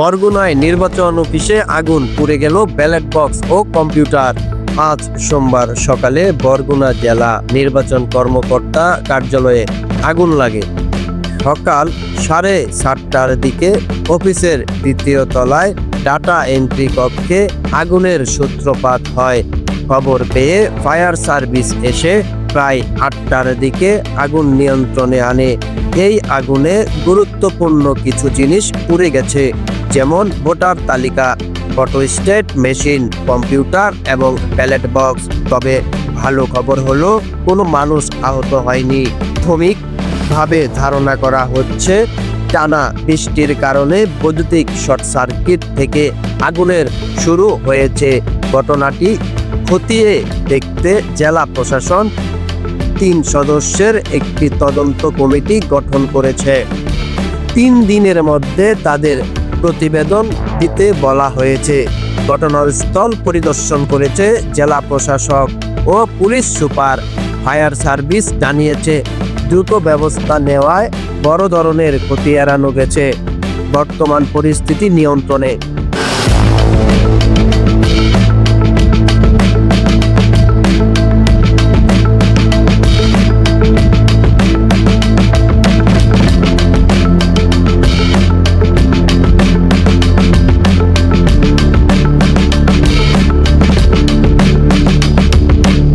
বরগুনায় নির্বাচন অফিসে আগুন পুড়ে গেল ব্যালট বক্স ও কম্পিউটার। আজ সোমবার সকালে বরগুনা জেলা নির্বাচন কর্মকর্তা কার্যালয়ে আগুন লাগে। সকাল সাড়ে সাতটার দিকে অফিসের দ্বিতীয় তলায় ডাটা এন্ট্রি কক্ষে আগুনের সূত্রপাত হয়। খবর পেয়ে ফায়ার সার্ভিস এসে প্রায় আটটার দিকে আগুন নিয়ন্ত্রণে আনে। এই আগুনে গুরুত্বপূর্ণ কিছু জিনিস পুড়ে গেছে। যেমন ভোটার তালিকা ফটোস্টেট মেশিন, কম্পিউটার এবং ব্যালট বক্স। তবে ভালো খবর হলো, কোনো মানুষ আহত হয়নি। ভাবে ধারণা করা হচ্ছে, টানা বৃষ্টির কারণে বৈদ্যুতিক শর্ট সার্কিট থেকে আগুনের শুরু হয়েছে। ঘটনাটি খতিয়ে দেখতে জেলা প্রশাসন তিন সদস্যের একটি তদন্ত কমিটি গঠন করেছে। তিন দিনের মধ্যে তাদের প্রতিবেদন দিতে বলা হয়েছে। ঘটনাস্থল পরিদর্শন করেছে জেলা প্রশাসক ও পুলিশ সুপার। ফায়ার সার্ভিস জানিয়েছে, দ্রুত ব্যবস্থা নেওয়ায় বড় ধরনের ক্ষতি এড়ানো গেছে। বর্তমান পরিস্থিতি নিয়ন্ত্রণে।